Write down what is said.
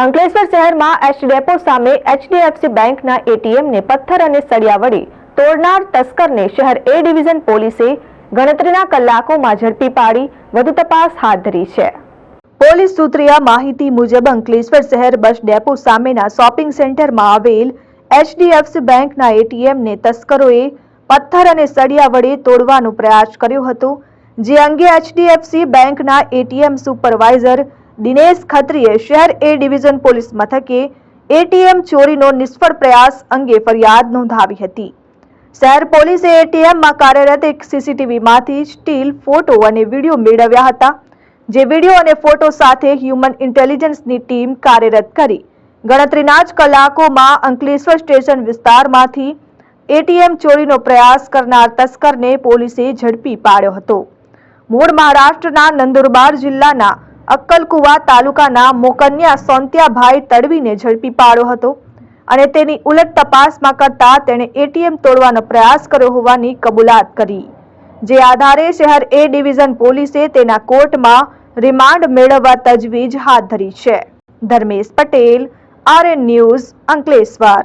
અંકલેશ્વર શહેરમાં H depot સામે HDFC બેંકના એટીએમને પથ્થર અને સળિયા વડે તોડનાર તસ્કરને શહેર એ ડિવિઝન પોલીસે ગણતરીના કલાકોમાં ઝડપી પાડી, વધુ તપાસ હાથ ધરી છે. પોલીસ સૂત્રીય માહિતી મુજબ અંકલેશ્વર શહેર બસ ડેપો સામેના શોપિંગ સેન્ટરમાં આવેલ એચડીએફસી બેંકના એટીએમને તસ્કરોએ પથ્થર અને સળિયા વડે તોડવાનો પ્રયાસ કર્યો હતો, જે અંગે એચડીએફસી બેંકના એટીએમ સુપરવાઇઝર દિનેશ ખત્રીએ શહેર એ ડિવિઝન પોલીસ મથકે એટીએમ ચોરીનો નિષ્ફળ પ્રયાસ અંગે ફરિયાદ નોંધાવી હતી. શહેર પોલીસે એટીએમમાં કાર્યરત એક સીસીટીવીમાંથી સ્ટીલ, ફોટો અને વીડિયો મેળવ્યા હતા, જે વીડિયો અને ફોટો સાથે હ્યુમન ઇન્ટેલિજન્સની ટીમ કાર્યરત કરી. ગણતરીના જ કલાકોમાં અંકલેશ્વર સ્ટેશન વિસ્તારમાંથી એટીએમ ચોરીનો પ્રયાસ કરનાર તસ્કરને પોલીસે ઝડપી પાડ્યો હતો. મૂળ મહારાષ્ટ્રના નંદુરબાર જિલ્લાના અક્કલકુવા તાલુકાના મોકન્યા સોંત્યાભાઈ તડવીને ઝડપી પાડ્યો હતો અને તેની ઉલટ તપાસમાં કરતા તેણે એટીએમ તોડવાનો પ્રયાસ કર્યો હોવાની કબૂલાત કરી. જે આધારે શહેર એ ડિવિઝન પોલીસે તેના કોર્ટમાં રિમાન્ડ મેળવવા તજવીજ હાથ ધરી છે. Dharmesh Patel, RN news, Ankleshwar.